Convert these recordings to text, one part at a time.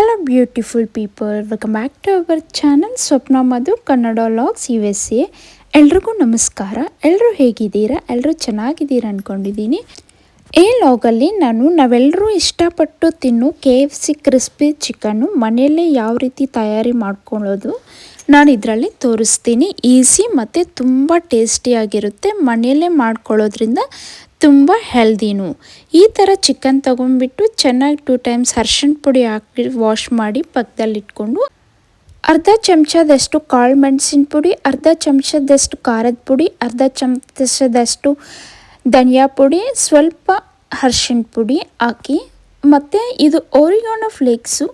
Hello beautiful people welcome back to our channel Swapna Madhu Kannada logs U S A ಎಲ್ರಿಗೂ ನಮಸ್ಕಾರ. ಎಲ್ಲರೂ ಹೇಗಿದ್ದೀರಾ? ಎಲ್ಲರೂ ಚೆನ್ನಾಗಿದ್ದೀರಾ ಅಂದ್ಕೊಂಡಿದ್ದೀನಿ ಈ ಲಾಗಲ್ಲಿ ನಾನು ನಾವೆಲ್ಲರೂ ಇಷ್ಟಪಟ್ಟು ತಿನ್ನು K F C crispy chicken ಮನೆಯಲ್ಲೇ ಯಾವ ರೀತಿ ತಯಾರಿ ಮಾಡ್ಕೊಳ್ಳೋದು ನಾನು ಇದರಲ್ಲಿ ತೋರಿಸ್ತೀನಿ. ಈಸಿ ಮತ್ತು ತುಂಬ ಟೇಸ್ಟಿಯಾಗಿರುತ್ತೆ ಮನೆಯಲ್ಲೇ ಮಾಡ್ಕೊಳ್ಳೋದ್ರಿಂದ ತುಂಬ ಹೆಲ್ದಿನೂ ಈ ಥರ ಚಿಕನ್ ತೊಗೊಂಡ್ಬಿಟ್ಟು ಚೆನ್ನಾಗಿ ಟೂ ಟೈಮ್ಸ್ ಅರ್ಶಿಣ ಪುಡಿ ಹಾಕಿ ವಾಶ್ ಮಾಡಿ ಪಕ್ಕದಲ್ಲಿಟ್ಕೊಂಡು ಅರ್ಧ ಚಮಚದಷ್ಟು ಕಾಳು ಮೆಣಸಿನ ಪುಡಿ, ಅರ್ಧ ಚಮಚದಷ್ಟು ಖಾರದ ಪುಡಿ, ಅರ್ಧ ಚಮಚದಷ್ಟು ಧನಿಯಾ ಪುಡಿ, ಸ್ವಲ್ಪ ಅರ್ಶಿನ ಪುಡಿ ಹಾಕಿ, ಮತ್ತು ಇದು ಓರಿಯೋನ ಫ್ಲೇಕ್ಸು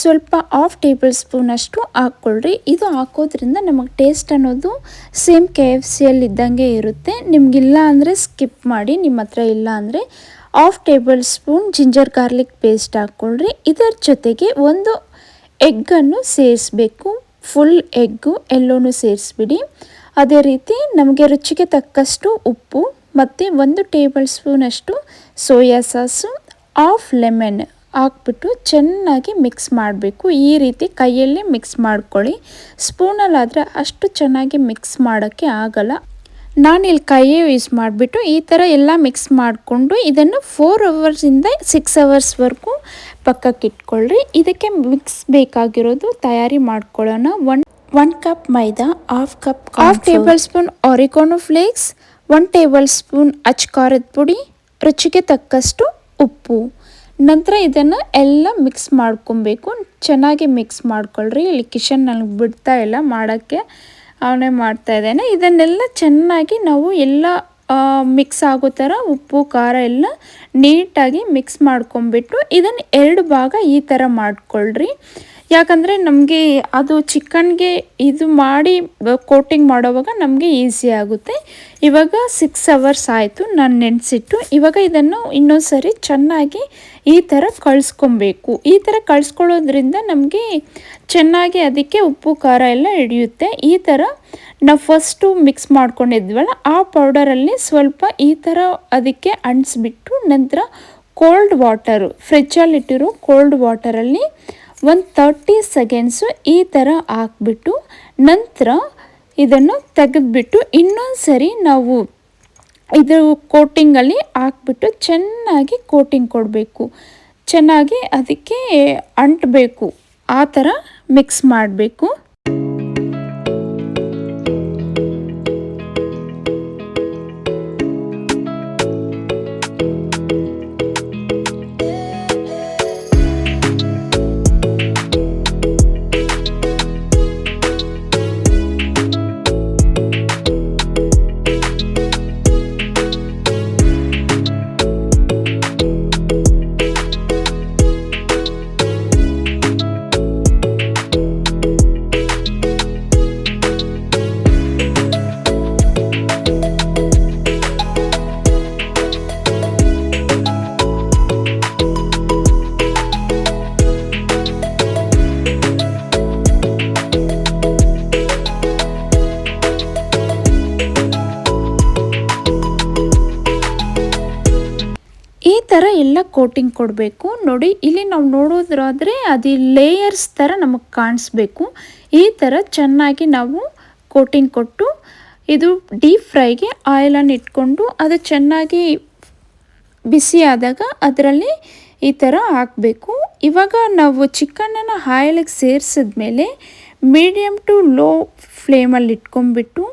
ಸ್ವಲ್ಪ ಹಾಫ್ ಟೇಬಲ್ ಸ್ಪೂನಷ್ಟು ಹಾಕ್ಕೊಳ್ರಿ. ಇದು ಹಾಕೋದ್ರಿಂದ ನಮಗೆ ಟೇಸ್ಟ್ ಅನ್ನೋದು ಸೇಮ್ ಕೆ ಎಫ್ ಸಿಯಲ್ಲಿ ಇದ್ದಂಗೆ ಇರುತ್ತೆ. ನಿಮಗಿಲ್ಲ ಅಂದರೆ ಸ್ಕಿಪ್ ಮಾಡಿ, ನಿಮ್ಮ ಹತ್ರ ಇಲ್ಲ ಅಂದರೆ half tablespoon ginger garlic paste ಹಾಕ್ಕೊಳ್ರಿ. ಇದರ ಜೊತೆಗೆ ಒಂದು ಎಗ್ಗನ್ನು ಸೇರಿಸ್ಬೇಕು. ಫುಲ್ ಎಗ್ಗು ಎಲ್ಲೋನು ಸೇರಿಸ್ಬಿಡಿ. ಅದೇ ರೀತಿ ನಮಗೆ ರುಚಿಗೆ ತಕ್ಕಷ್ಟು ಉಪ್ಪು, ಮತ್ತು ಒಂದು ಟೇಬಲ್ ಸ್ಪೂನಷ್ಟು ಸೋಯಾ ಸಾಸು ಆಫ್ ಲೆಮನ್ ಹಾಕ್ಬಿಟ್ಟು ಚೆನ್ನಾಗಿ ಮಿಕ್ಸ್ ಮಾಡಬೇಕು. ಈ ರೀತಿ ಕೈಯಲ್ಲಿ ಮಿಕ್ಸ್ ಮಾಡ್ಕೊಳ್ಳಿ. ಸ್ಪೂನಲ್ಲಾದರೆ ಅಷ್ಟು ಚೆನ್ನಾಗಿ ಮಿಕ್ಸ್ ಮಾಡೋಕ್ಕೆ ಆಗಲ್ಲ. ನಾನಿಲ್ಲಿ ಕೈಯೇ ಯೂಸ್ ಮಾಡಿಬಿಟ್ಟು ಈ ಥರ ಎಲ್ಲ ಮಿಕ್ಸ್ ಮಾಡಿಕೊಂಡು ಇದನ್ನು ಫೋರ್ ಅವರ್ಸಿಂದ ಸಿಕ್ಸ್ ಅವರ್ಸ್ವರೆಗೂ ಪಕ್ಕಕ್ಕೆ ಇಟ್ಕೊಳ್ಳ್ರಿ. ಇದಕ್ಕೆ ಮಿಕ್ಸ್ ಬೇಕಾಗಿರೋದು ತಯಾರಿ ಮಾಡ್ಕೊಳ್ಳೋಣ. One one cup maida half cup half tablespoon oregano flakes one tablespoon ಅಚ್ಕಾರದ ಪುಡಿ ರುಚಿಗೆ ತಕ್ಕಷ್ಟು ಉಪ್ಪು. ನಂತರ ಇದನ್ನು ಎಲ್ಲ ಮಿಕ್ಸ್ ಮಾಡ್ಕೊಬೇಕು. ಚೆನ್ನಾಗಿ ಮಿಕ್ಸ್ ಮಾಡ್ಕೊಳ್ರಿ. ಇಲ್ಲಿ ಕಿಶನ್ ನನಗೆ ಬಿಡ್ತಾ ಇಲ್ಲ. ಮಾಡೋಕ್ಕೆ ಅವನೇ ಮಾಡ್ತಾ ಇದ್ದಾನೆ. ಇದನ್ನೆಲ್ಲ ಚೆನ್ನಾಗಿ ನಾವು ಎಲ್ಲ ಮಿಕ್ಸ್ ಆಗೋ ಥರ ಉಪ್ಪು, ಖಾರ ಎಲ್ಲ ನೀಟಾಗಿ ಮಿಕ್ಸ್ ಮಾಡ್ಕೊಂಬಿಟ್ಟು ಇದನ್ನು ಎರಡು ಭಾಗ ಈ ಥರ ಮಾಡ್ಕೊಳ್ರಿ. ಯಾಕಂದರೆ ನಮಗೆ ಅದು ಚಿಕನ್ಗೆ ಇದು ಮಾಡಿ ಕೋಟಿಂಗ್ ಮಾಡೋವಾಗ ನಮಗೆ ಈಸಿ ಆಗುತ್ತೆ. ಇವಾಗ ಸಿಕ್ಸ್ ಅವರ್ಸ್ ಆಯಿತು, ನಾನು ನೆನೆಸಿಟ್ಟು, ಇವಾಗ ಇದನ್ನು ಇನ್ನೊಂದು ಸರಿ ಚೆನ್ನಾಗಿ ಈ ಥರ ಕಳಿಸ್ಕೊಬೇಕು. ಈ ಥರ ಕಳಿಸ್ಕೊಳ್ಳೋದ್ರಿಂದ ನಮಗೆ ಚೆನ್ನಾಗಿ ಅದಕ್ಕೆ ಉಪ್ಪು, ಖಾರ ಎಲ್ಲ ಹಿಡಿಯುತ್ತೆ. ಈ ಥರ ನಾವು ಫಸ್ಟು ಮಿಕ್ಸ್ ಮಾಡ್ಕೊಂಡಿದ್ವಲ್ಲ, ಆ ಪೌಡರಲ್ಲಿ ಸ್ವಲ್ಪ ಈ ಥರ ಅದಕ್ಕೆ ಅಂಟಿಸ್ಬಿಟ್ಟು ನಂತರ ಕೋಲ್ಡ್ ವಾಟರು ಫ್ರಿಜ್ಜಲ್ಲಿಟ್ಟಿರೋ ಕೋಲ್ಡ್ ವಾಟರಲ್ಲಿ ಒಂದು ತರ್ಟಿ ಸೆಕೆಂಡ್ಸು ಈ ಥರ ಹಾಕ್ಬಿಟ್ಟು ನಂತರ ಇದನ್ನು ತೆಗೆದ್ಬಿಟ್ಟು ಇನ್ನೊಂದು ಸರಿ ನಾವು ಇದು ಕೋಟಿಂಗಲ್ಲಿ ಹಾಕ್ಬಿಟ್ಟು ಚೆನ್ನಾಗಿ ಕೋಟಿಂಗ್ ಕೊಡಬೇಕು. ಚೆನ್ನಾಗಿ ಅದಕ್ಕೆ ಅಂಟಬೇಕು. ಆ ಥರ ಮಿಕ್ಸ್ ಮಾಡಬೇಕು. ಕೋಟಿಂಗ್ ಕೊಡಬೇಕು. ನೋಡಿ, ಇಲ್ಲಿ ನಾವು ನೋಡೋದ್ರಾದರೆ ಅದು ಲೇಯರ್ಸ್ ಥರ ನಮಗೆ ಕಾಣಿಸ್ಬೇಕು. ಈ ಥರ ಚೆನ್ನಾಗಿ ನಾವು ಕೋಟಿಂಗ್ ಕೊಟ್ಟು, ಇದು ಡೀಪ್ ಫ್ರೈಗೆ ಆಯಿಲನ್ನು ಇಟ್ಕೊಂಡು ಅದು ಚೆನ್ನಾಗಿ ಬಿಸಿ ಆದಾಗ ಅದರಲ್ಲಿ ಈ ಥರ ಹಾಕಬೇಕು. ಇವಾಗ ನಾವು ಚಿಕನನ್ನು ಆಯಿಲಿಗೆ ಸೇರಿಸಿದ್ಮೇಲೆ ಮೀಡಿಯಮ್ ಟು ಲೋ ಫ್ಲೇಮಲ್ಲಿ ಇಟ್ಕೊಂಡ್ಬಿಟ್ಟು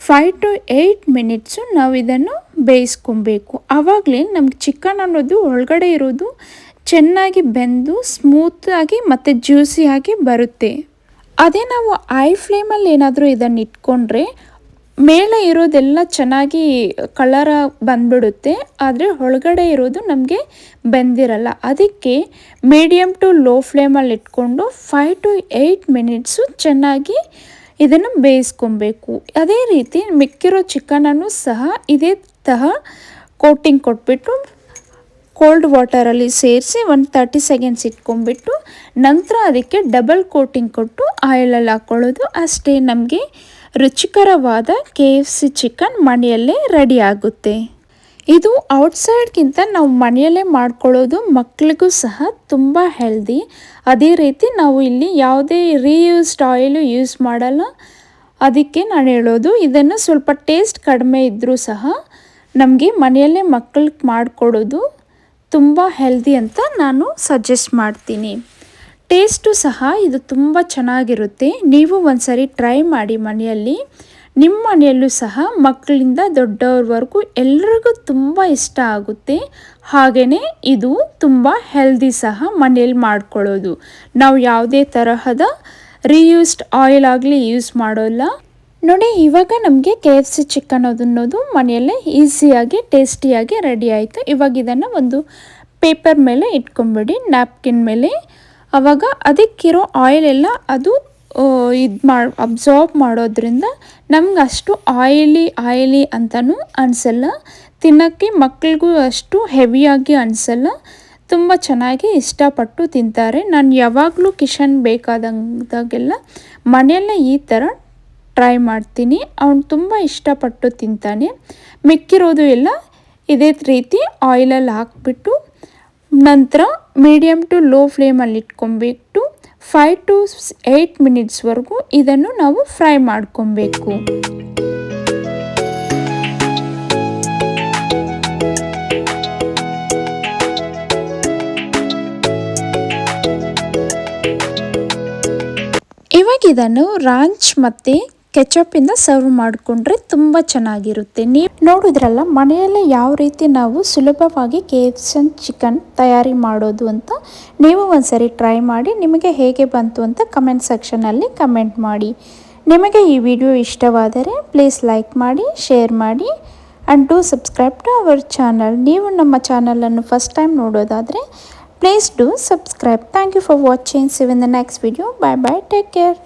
ಫೈವ್ ಟು ಏಯ್ಟ್ ಮಿನಿಟ್ಸು ನಾವು ಇದನ್ನು ಬೇಯಿಸ್ಕೊಬೇಕು. ಆವಾಗಲೇ ನಮ್ಗೆ ಚಿಕನ್ ಅನ್ನೋದು ಒಳಗಡೆ ಇರೋದು ಚೆನ್ನಾಗಿ ಬೆಂದು ಸ್ಮೂತಾಗಿ ಮತ್ತು ಜ್ಯೂಸಿಯಾಗಿ ಬರುತ್ತೆ. ಅದೇ ನಾವು ಐ ಫ್ಲೇಮಲ್ಲಿ ಏನಾದರೂ ಇದನ್ನು ಇಟ್ಕೊಂಡ್ರೆ ಮೇಲೆ ಇರೋದೆಲ್ಲ ಚೆನ್ನಾಗಿ ಕಲರ ಬಂದ್ಬಿಡುತ್ತೆ. ಆದರೆ ಒಳಗಡೆ ಇರೋದು ನಮಗೆ ಬೆಂದಿರಲ್ಲ. ಅದಕ್ಕೆ ಮೀಡಿಯಮ್ ಟು ಲೋ ಫ್ಲೇಮಲ್ಲಿ ಇಟ್ಕೊಂಡು ಫೈವ್ ಟು ಏಯ್ಟ್ ಮಿನಿಟ್ಸು ಚೆನ್ನಾಗಿ ಇದನ್ನು ಬೇಯಿಸ್ಕೊಬೇಕು. ಅದೇ ರೀತಿ ಮಿಕ್ಕಿರೋ ಚಿಕನನ್ನು ಸಹ ಇದೇ ತಹ ಕೋಟಿಂಗ್ ಕೊಟ್ಬಿಟ್ಟು ಕೋಲ್ಡ್ ವಾಟರಲ್ಲಿ ಸೇರಿಸಿ ಒಂದು ತರ್ಟಿ ಸೆಕೆಂಡ್ಸ್ ಇಟ್ಕೊಂಡ್ಬಿಟ್ಟು ನಂತರ ಅದಕ್ಕೆ ಡಬಲ್ ಕೋಟಿಂಗ್ ಕೊಟ್ಟು ಆಯಿಲಲ್ಲಿ ಹಾಕ್ಕೊಳ್ಳೋದು ಅಷ್ಟೇ. ನಮಗೆ ರುಚಿಕರವಾದ ಕೆ ಎಫ್ ಸಿ ಚಿಕನ್ ಮನೆಯಲ್ಲೇ ರೆಡಿ ಆಗುತ್ತೆ. ಇದು ಔಟ್ಸೈಡ್ಗಿಂತ ನಾವು ಮನೆಯಲ್ಲೇ ಮಾಡ್ಕೊಳ್ಳೋದು ಮಕ್ಕಳಿಗೂ ಸಹ ತುಂಬ ಹೆಲ್ದಿ ಅದೇ ರೀತಿ ನಾವು ಇಲ್ಲಿ ಯಾವುದೇ ರೀಯೂಸ್ಡ್ ಆಯಿಲು ಯೂಸ್ ಮಾಡಲ್ಲ. ಅದಕ್ಕೆ ನಾನು ಹೇಳೋದು, ಇದನ್ನು ಸ್ವಲ್ಪ ಟೇಸ್ಟ್ ಕಡಿಮೆ ಇದ್ದರೂ ಸಹ ನಮಗೆ ಮನೆಯಲ್ಲೇ ಮಕ್ಕಳಿಗೆ ಮಾಡಿಕೊಡೋದು ತುಂಬ ಹೆಲ್ದಿ ಅಂತ ನಾನು ಸಜೆಸ್ಟ್ ಮಾಡ್ತೀನಿ. ಟೇಸ್ಟು ಸಹ ಇದು ತುಂಬ ಚೆನ್ನಾಗಿರುತ್ತೆ. ನೀವು ಒಂದ್ಸರಿ ಟ್ರೈ ಮಾಡಿ ಮನೆಯಲ್ಲಿ. ನಿಮ್ಮ ಮನೆಯಲ್ಲೂ ಸಹ ಮಕ್ಕಳಿಂದ ದೊಡ್ಡವ್ರವರೆಗೂ ಎಲ್ರಿಗೂ ತುಂಬ ಇಷ್ಟ ಆಗುತ್ತೆ. ಹಾಗೆಯೇ ಇದು ತುಂಬ ಹೆಲ್ದಿ ಸಹ ಮನೆಯಲ್ಲಿ ಮಾಡ್ಕೊಳ್ಳೋದು. ನಾವು ಯಾವುದೇ ತರಹದ ರೀಯೂಸ್ಡ್ ಆಯಿಲ್ ಆಗಲಿ ಯೂಸ್ ಮಾಡೋಲ್ಲ. ನೋಡಿ, ಇವಾಗ ನಮಗೆ ಕೆ ಎಫ್ ಸಿ ಚಿಕನ್ ಅದನ್ನೋದು ಮನೆಯಲ್ಲೇ ಈಸಿಯಾಗಿ ಟೇಸ್ಟಿಯಾಗಿ ರೆಡಿ ಆಯಿತು. ಇವಾಗ ಇದನ್ನು ಒಂದು ಪೇಪರ್ ಮೇಲೆ ಇಟ್ಕೊಂಬಿಡಿ ನ್ಯಾಪ್ಕಿನ್ ಮೇಲೆ. ಆವಾಗ ಅದಕ್ಕಿರೋ ಆಯಿಲ್ ಎಲ್ಲ ಅದು ಇದು ಮಾಡಿ, ಅಬ್ಸಾರ್ಬ್ ಮಾಡೋದ್ರಿಂದ ನಮ್ಗೆ ಅಷ್ಟು ಆಯಿಲಿ ಆಯಿಲಿ ಅಂತಲೂ ಅನಿಸಲ್ಲ. ತಿನ್ನೋಕ್ಕೆ ಮಕ್ಕಳಿಗೂ ಅಷ್ಟು ಹೆವಿಯಾಗಿ ಅನಿಸಲ್ಲ. ತುಂಬ ಚೆನ್ನಾಗಿ ಇಷ್ಟಪಟ್ಟು ತಿಂತಾರೆ. ನಾನು ಯಾವಾಗಲೂ ಕಿಶನ್ ಬೇಕಾದಂದಾಗೆಲ್ಲ ಮನೆಯಲ್ಲೇ ಈ ಥರ ಟ್ರೈ ಮಾಡ್ತೀನಿ. ಅವನು ತುಂಬ ಇಷ್ಟಪಟ್ಟು ತಿಂತಾನೆ. ಮಿಕ್ಕಿರೋದು ಎಲ್ಲ ಇದೇ ರೀತಿ ಆಯಿಲಲ್ಲಿ ಹಾಕ್ಬಿಟ್ಟು ನಂತರ ಮೀಡಿಯಮ್ ಟು ಲೋ ಫ್ಲೇಮಲ್ಲಿ ಇಟ್ಕೊಬೇಕು ಫೈವ್ ಟು ಏಯ್ಟ್ ಮಿನಿಟ್ಸ್ವರೆಗೂ ಇದನ್ನು ನಾವು ಫ್ರೈ ಮಾಡ್ಕೊಬೇಕು. ಇವಾಗ ಇದನ್ನು ರಾಂಚ್ ಮತ್ತು ಕೆಚಪಿಂದ ಸರ್ವ್ ಮಾಡಿಕೊಂಡ್ರೆ ತುಂಬ ಚೆನ್ನಾಗಿರುತ್ತೆ. ನೀವು ನೋಡಿದ್ರಲ್ಲ, ಮನೆಯಲ್ಲೇ ಯಾವ ರೀತಿ ನಾವು ಸುಲಭವಾಗಿ ಕೆ ಎಫ್ ಚಿಕನ್ ತಯಾರಿ ಮಾಡೋದು ಅಂತ ನೀವು ಒಂದ್ಸರಿ ಟ್ರೈ ಮಾಡಿ, ನಿಮಗೆ ಹೇಗೆ ಬಂತು ಅಂತ ಕಮೆಂಟ್ ಸೆಕ್ಷನಲ್ಲಿ ಕಮೆಂಟ್ ಮಾಡಿ. ನಿಮಗೆ ಈ ವಿಡಿಯೋ ಇಷ್ಟವಾದರೆ ಪ್ಲೀಸ್ ಲೈಕ್ ಮಾಡಿ ಶೇರ್ ಮಾಡಿ and do subscribe to our channel ನೀವು ನಮ್ಮ ಚಾನಲನ್ನು ಫಸ್ಟ್ ಟೈಮ್ ನೋಡೋದಾದರೆ please do subscribe thank you for watching see you in the next video bye bye take care